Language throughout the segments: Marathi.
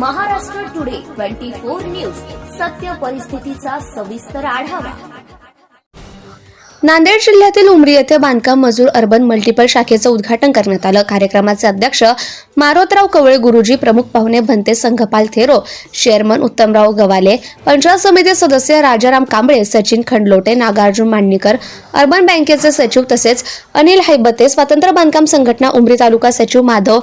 Twenty four news. सत्य परिस्थितीचा सविस्तर आढावा. नांदेड जिल्ह्यातील उमरी येथे बांधकाम मजूर अर्बन मल्टिपल शाखेचं उद्घाटन करण्यात आलं. कार्यक्रमाचे अध्यक्ष मारोतराव कवळे गुरुजी प्रमुख पाहुणे भंते संघपाल थेरो चेअरमन उत्तमराव गवाले पंचायत समिती सदस्य राजाराम कांबळे सचिन खंडलोटे नागार्जुन मांडणीकर अर्बन बँकेचे सचिव तसेच अनिल हैबते स्वातंत्र्य बांधकाम संघटना उमरी तालुका सचिव माधव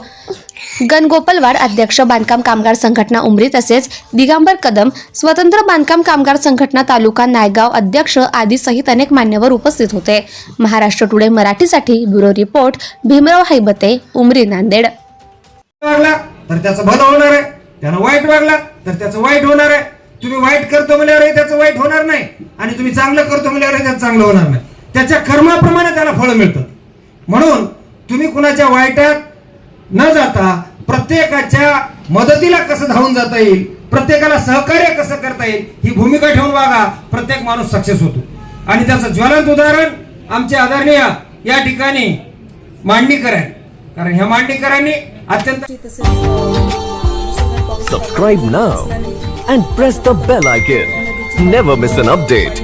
गणगोपालवाड अध्यक्ष बांधकाम कामगार संघटना उमरी तसेच दिगंबर कदम स्वतंत्र बांधकाम कामगार संघटना तालुका नायगाव अध्यक्ष आदी सहित अनेक मान्यवर उपस्थित होते. महाराष्ट्र टुडे मराठीसाठी ब्युरो रिपोर्ट भीमराव हैबते उमरी नांदेड. वागला तर त्याचं भलं होणार आहे. त्यानं वाईट वागला तर त्याचं वाईट होणार आहे. तुम्ही वाईट करतो म्हणल्यावर त्याचं वाईट होणार नाही. आणि तुम्ही चांगलं करतो म्हणल्यावर त्याचं चांगलं होणार नाही. त्याच्या कर्माप्रमाणे त्याला फळ मिळतं म्हणून तुम्ही कुणाच्या वाईटात न जाता प्रत्येकाच्या मदतीला कसं धावून जाता येईल प्रत्येकाला सहकार्य कसं करता येईल ही भूमिका ठेवून वागा प्रत्येक माणूस सक्सेस होतो. आणि त्याचं ज्वलंत उदाहरण आमचे आदरणीय या ठिकाणी मांडणीकर आहे कारण ह्या मांडणीकरांनी अत्यंत subscribe now and press the bell icon never miss an update